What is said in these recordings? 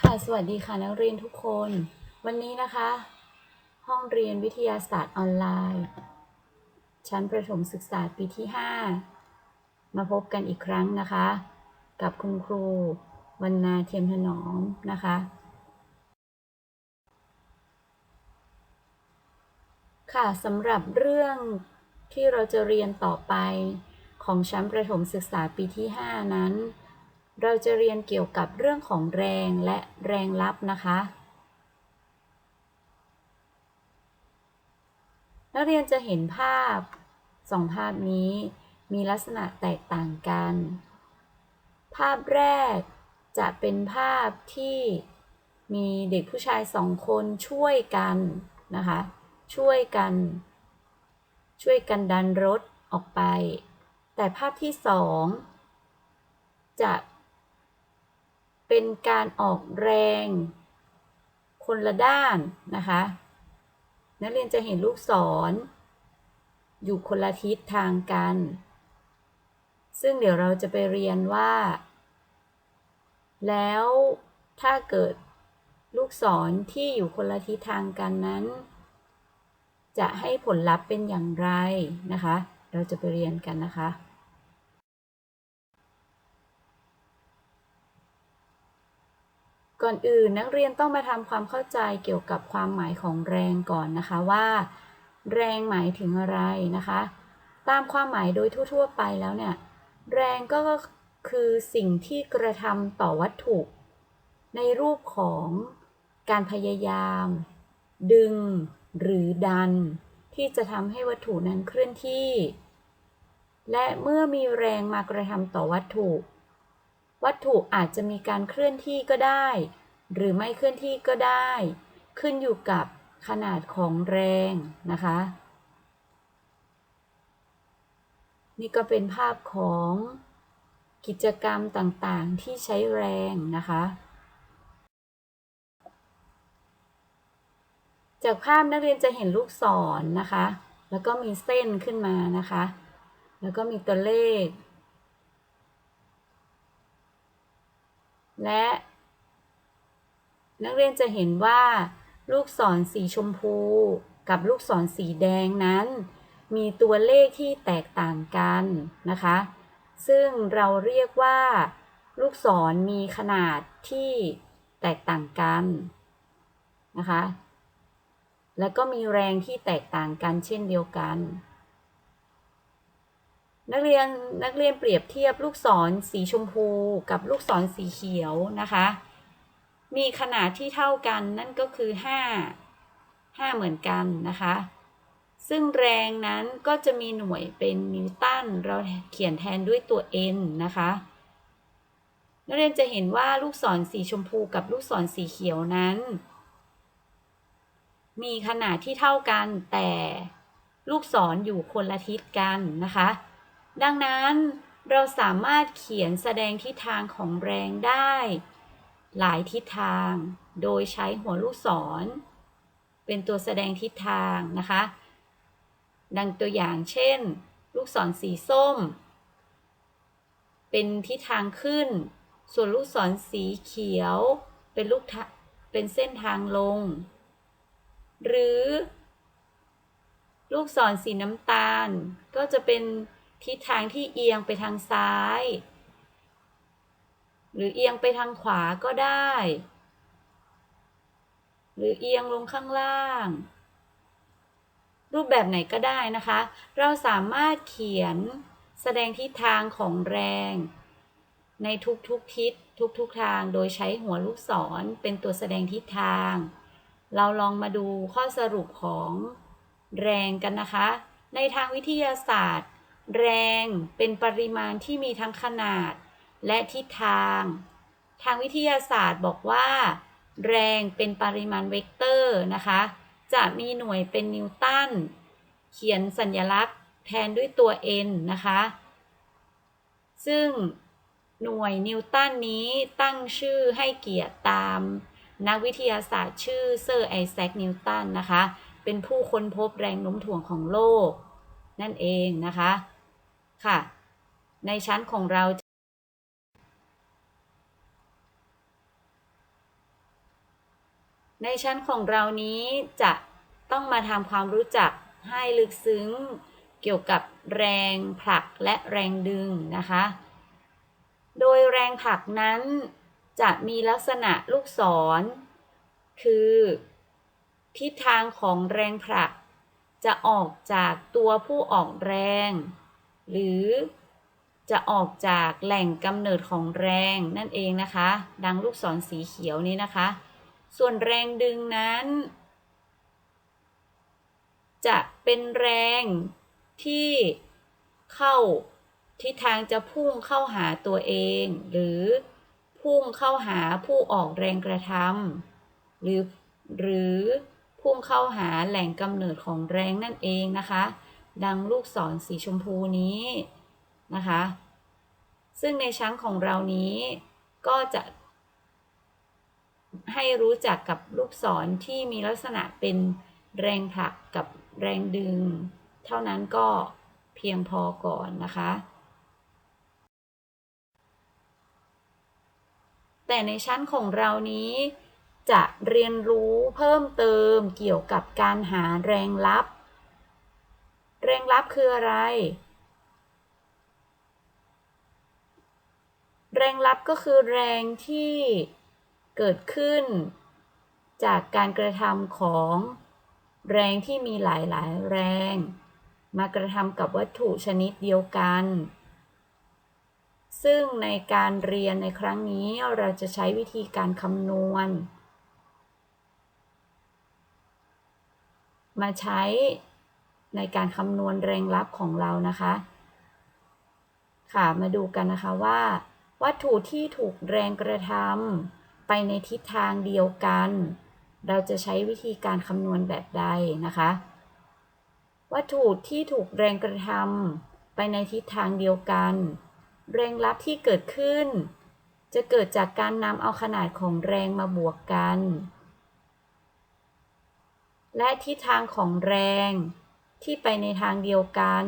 ค่ะสวัสดีค่ะนักเรียนทุกคน วันนี้นะคะ ห้องเรียนวิทยาศาสตร์ออนไลน์ ชั้นประถมศึกษาปีที่ 5 มาพบกันอีกครั้งนะคะ กับคุณครูวรรณาเทียมถนอมนะคะ ค่ะสำหรับเรื่องที่เราจะเรียนต่อไปของชั้นประถมศึกษาปีที่ 5 นั้น เราจะเรียนเกี่ยวกับเรื่องของแรงและแรงลับนะคะ นักเรียนจะเห็นภาพสองภาพนี้มีลักษณะแตกต่างกัน ภาพแรกจะเป็นภาพที่มีเด็กผู้ชายสองคนช่วยกันนะคะ ช่วยกัน ช่วยกันดันรถออกไป แต่ภาพที่สองจะ เป็นการออกแรง คนละด้านนะคะ นักเรียนจะเห็นลูกศรออยู่คนละทิศทางกัน ซึ่งเดี๋ยวเราจะไปเรียนว่า แล้วถ้าเกิดลูกศรที่อยู่คนละทิศทางกันนั้น จะให้ผลลัพธ์เป็นอย่างไรนะคะ เราจะไปเรียนกันนะคะ ก่อนอื่นนักเรียนต้องมาทำความเข้าใจเกี่ยวกับความหมายของแรงก่อนนะคะว่า แรงหมายถึงอะไรนะคะ ตามความหมายโดยทั่ว ๆ ไปแล้วเนี่ยแรงก็คือสิ่งที่กระทำต่อวัตถุ ในรูปของการพยายาม ดึงหรือดัน ที่จะทำให้วัตถุนั้นเคลื่อนที่ และเมื่อมีแรงมากระทำต่อวัตถุ วัตถุอาจจะมีการเคลื่อนที่ก็ได้ หรือไม่เคลื่อนที่ก็ได้ ขึ้นอยู่กับขนาดของแรงนะคะ นี่ก็เป็นภาพของกิจกรรมต่างๆ ที่ใช้แรงนะคะ จากภาพนักเรียนจะเห็นลูกศรนนะคะ แล้วก็มีเส้นขึ้นมานะคะ แล้วก็มีตัวเลข และ นักเรียนจะเห็นว่า ลูกศรสีชมพูกับลูกศรสีแดงนั้น มีตัวเลขที่แตกต่างกันนะคะ ซึ่งเราเรียกว่า ลูกศรมีขนาดที่แตกต่างกันนะคะ แล้วก็มีแรงที่แตกต่างกันเช่นเดียวกัน นักเรียนนักเรียนเปรียบเทียบลูกศรสีชมพูกับลูกศรสีเขียวนะคะ มีขนาดที่เท่ากันนั่นก็คือ 5 5 เหมือนกันนะคะ ซึ่งแรงนั้นก็จะมีหน่วยเป็นนิวตันเราเขียนแทนด้วยตัว n นะคะนักเรียนจะเห็นว่าลูกศรสีชมพูกับลูกศรสีเขียวนั้น มีขนาดที่เท่ากันแต่ลูกศรออยู่คนละทิศกันนะคะ ดังนั้นเราสามารถเขียนแสดงทิศทางของแรงได้ หลายทิศทาง โดยใช้หัวลูกศร เป็นตัวแสดงทิศทางนะคะ ดังตัวอย่างเช่น ลูกศรสีส้ม เป็นทิศทางขึ้น ส่วนลูกศรสีเขียว เป็นลูกเป็นเส้นทางลง หรือ ลูกศรสีน้ำตาลก็จะเป็น ทิศทางที่เอียงไปทางซ้าย หรือเอียงไปทางขวาก็ได้ หรือเอียงลงข้างล่าง รูปแบบไหนก็ได้นะคะ เราสามารถเขียนแสดงทิศทางของแรง ในทุกๆทิศทุกๆทางโดยใช้หัวลูกศรเป็นตัวแสดงทิศทาง เราลองมาดูข้อสรุปของแรงกันนะคะ ในทางวิทยาศาสตร์ แรงเป็นปริมาณที่มีทั้งขนาดและทิศทาง ทางวิทยาศาสตร์บอกว่า แรงเป็นปริมาณเวกเตอร์นะคะ จะมีหน่วยเป็นนิวตัน เขียนสัญลักษณ์แทนด้วยตัว n นะคะ ซึ่งหน่วยนิวตันนี้ตั้งชื่อให้เกียรติตาม นักวิทยาศาสตร์ชื่อเซอร์ไอแซคนิวตันนะคะ เป็นผู้ค้นพบแรงโน้มถ่วงของโลก นั่นเองนะคะ ค่ะ ในชั้นของเราในชั้นของเรานี้จะต้องมาทำความรู้จักให้ลึกซึ้งเกี่ยวกับแรงผลักและแรงดึงนะคะ โดยแรงผลักนั้นจะมีลักษณะลูกศร คือ ทิศทางของแรงผลัก จะออกจากตัวผู้ออกแรง หรือจะออกจากแหล่งกำเนิดของแรงนั่นเองนะคะ ดังลูกศรสีเขียวนี้นะคะ ส่วนแรงดึงนั้น จะเป็นแรงที่เข้าทิศทางจะพุ่งเข้าหาตัวเอง หรือพุ่งเข้าหาผู้ออกแรงกระทำหรือหรือพุ่งเข้าหาแหล่งกำเนิดของแรงนั่นเองนะคะ ดังลูกศรสีชมพูนี้นะคะ ซึ่งในชั้นของเรานี้ก็จะให้รู้จักกับลูกศรที่มีลักษณะเป็นแรงผลักกับแรงดึง เท่านั้นก็เพียงพอก่อนนะคะ แต่ในชั้นของเรานี้ จะเรียนรู้เพิ่มเติมเกี่ยวกับการหาแรงลับ แรงลับคืออะไร แรงลับก็คือแรงที่เกิดขึ้น จากการกระทำของแรงที่มีหลาย ๆ แรง มากระทำกับวัตถุชนิดเดียวกัน ซึ่งในการเรียนในครั้งนี้เราจะใช้วิธีการคำนวณ มาใช้ ในการคำนวณแรงลับของเรานะคะ ค่ะมาดูกันนะคะว่า วัตถุที่ถูกแรงกระทำไปในทิศทางเดียวกัน เราจะใช้วิธีการคำนวณแบบใดนะคะ วัตถุที่ถูกแรงกระทำไปในทิศทางเดียวกัน แรงลับที่เกิดขึ้น จะเกิดจากการนำเอาขนาดของแรงมาบวกกัน และทิศทางของแรง ที่ไปในทางเดียวกัน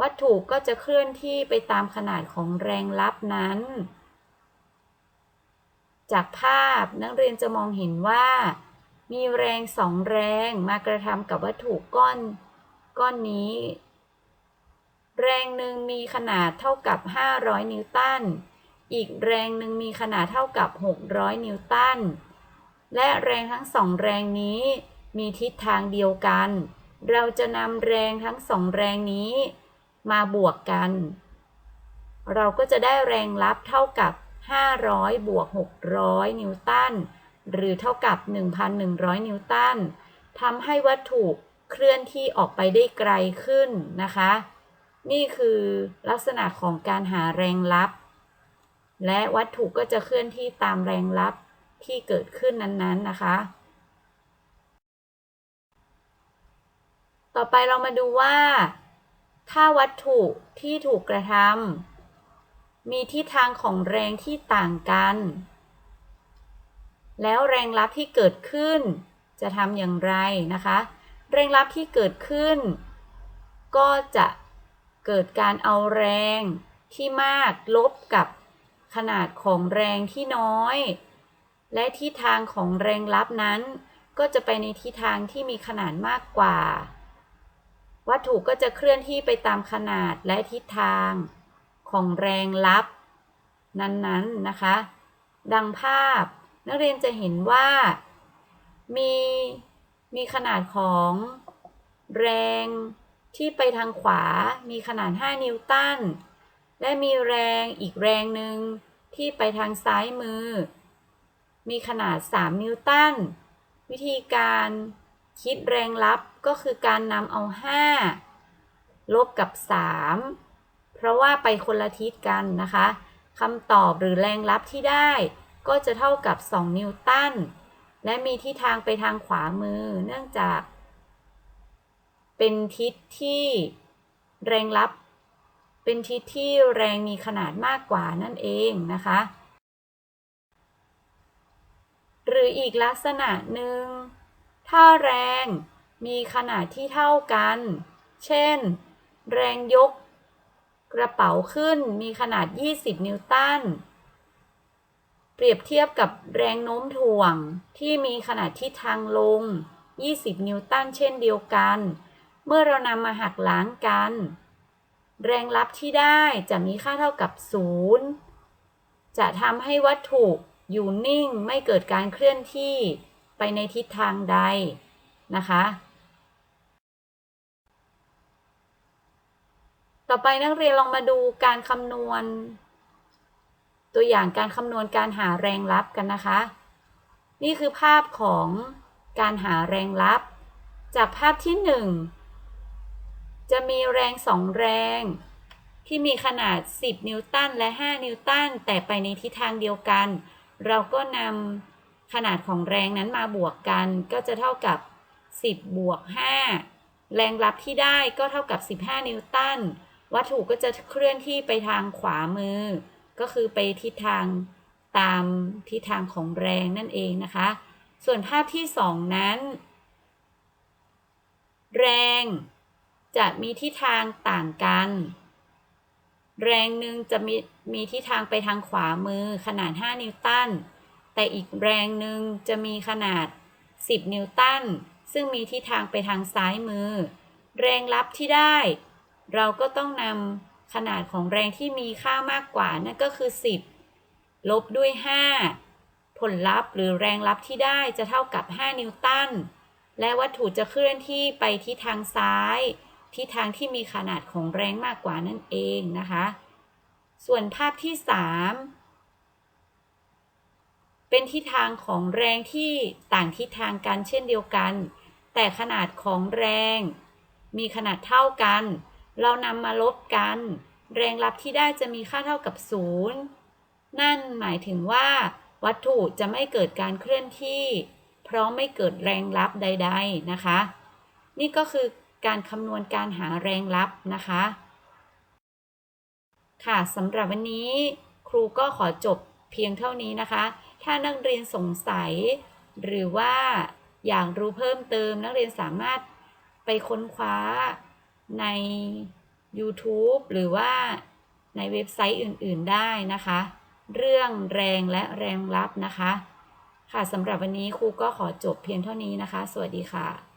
วัตถุก็จะเคลื่อนที่ไปตามขนาดของแรงลับนั้น จากภาพนักเรียนจะมองเห็นว่า มีแรงสองแรงมากระทำกับวัตถุก้อนก้อนนี้ แรงหนึ่งมีขนาดเท่ากับ 500 นิวตัน อีกแรงหนึ่งมีขนาดเท่ากับ 600 นิวตัน และแรงทั้งสองแรงนี้มีทิศทางเดียวกัน เราจะนำแรงทั้งสองแรงนี้มาบวกกัน เราก็จะได้แรงลับเท่ากับ 500 บวก 600 นิวตัน หรือเท่ากับ 1,100 นิวตันทำให้วัตถุเคลื่อนที่ออกไปได้ไกลขึ้นนะคะ นี่คือลักษณะของการหาแรงลับ และวัตถุก็จะเคลื่อนที่ตามแรงลับที่เกิดขึ้นนั้นๆนะคะ ต่อไปเรามาดูว่า ถ้าวัตถุที่ถูกกระทำมีทิศทางของแรงที่ต่างกัน แล้วแรงลับที่เกิดขึ้นจะทำอย่างไรนะคะ แรงลับที่เกิดขึ้น ก็จะเกิดการเอาแรงที่มากลบกับขนาดของแรงที่น้อย และทิศทางของแรงลับนั้น ก็จะไปในทิศทางที่มีขนาดมากกว่า วัตถุก็จะเคลื่อนที่ไปตามขนาดและทิศทางของแรงลับ นั้นๆนะคะ ดังภาพนักเรียนจะเห็นว่ามีมีขนาดของแรงที่ไปทางขวา มีขนาด 5 นิวตัน และมีแรงอีกแรงหนึ่งที่ไปทางซ้ายมือ มีขนาด 3 นิวตัน วิธีการ คิดแรงลับก็คือการนำเอา 5 ลบกับ 3 เพราะว่าไปคนละทิศกันนะคะคำตอบหรือแรงลับที่ได้ก็จะเท่ากับ 2 นิวตัน และมีทิศทางไปทางขวามือ เนื่องจาก เป็นทิศที่แรงลับ เป็นทิศที่แรงมีขนาดมากกว่านั่นเองนะคะ หรืออีกลักษณะหนึ่ง ถ้าแรงมีขนาดที่เท่ากัน เช่น แรงยกกระเป๋าขึ้นมีขนาด 20 นิวตัน เปรียบเทียบกับแรงโน้มถ่วงที่มีขนาดทิศทางลง 20 นิวตันเช่นเดียวกัน เมื่อเรานำมาหักล้างกัน แรงรับที่ได้จะมีค่าเท่ากับ 0 จะทำให้วัตถุอยู่นิ่งไม่เกิดการเคลื่อนที่ ไปในทิศทางใดนะคะ ต่อไปนักเรียนลองมาดูการคำนวณ ตัวอย่างการคำนวณการหาแรงลับกันนะคะ นี่คือภาพของการหาแรงลับ จากภาพที่ 1 จะมีแรงสองแรง ที่มีขนาด 10 นิวตันและ 5 นิวตันแต่ไปในทิศทางเดียวกัน เราก็นำ ขนาดของแรงนั้นมาบวกกันก็จะเท่ากับ 10 บวก 5 แรงรับที่ได้ก็เท่ากับ 15 นิวตัน วัตถุก็จะเคลื่อนที่ไปทางขวามือ ก็คือไปทิศทางตามทิศทางของแรงนั่นเองนะคะ ส่วนภาพที่ 2 นั้น แรงจะมีทิศทางต่างกัน แรงหนึ่งจะมีมีทิศทางไปทางขวามือขนาด 5 นิวตัน แต่อีกแรงหนึ่งจะมีขนาด 10 นิวตัน ซึ่งมีทิศทางไปทางซ้ายมือ แรงรับที่ได้ เราก็ต้องนำขนาดของแรงที่มีค่ามากกว่านั่นก็คือ 10 ลบด้วย 5 ผลลัพธ์หรือแรงรับที่ได้จะเท่ากับ 5 นิวตัน และวัตถุจะเคลื่อนที่ไปที่ทางซ้าย ทิศทางที่มีขนาดของแรงมากกว่านั่นเองนะคะ ส่วนภาพที่ 3 เป็นทิศทางของแรงที่ต่างทิศทางกันเช่นเดียวกัน แต่ขนาดของแรง มีขนาดเท่ากัน เรานำมาลบกัน แรงรับที่ได้จะมีค่าเท่ากับ 0 นั่นหมายถึงว่า วัตถุจะไม่เกิดการเคลื่อนที่ เพราะไม่เกิดแรงรับใด ๆนะคะ นี่ก็คือการคำนวณการหาแรงรับนะคะ ค่ะสำหรับวันนี้ครูก็ขอจบเพียงเท่านี้นะคะ ถ้านักเรียนสงสัย หรือว่าอยากรู้เพิ่มเติม นักเรียนสามารถไปค้นคว้าใน YouTube หรือว่าในเว็บไซต์อื่น ๆได้นะคะ เรื่องแรงและแรงรับนะคะ ค่ะสำหรับวันนี้ครูก็ขอจบเพียงเท่านี้นะคะ สวัสดีค่ะ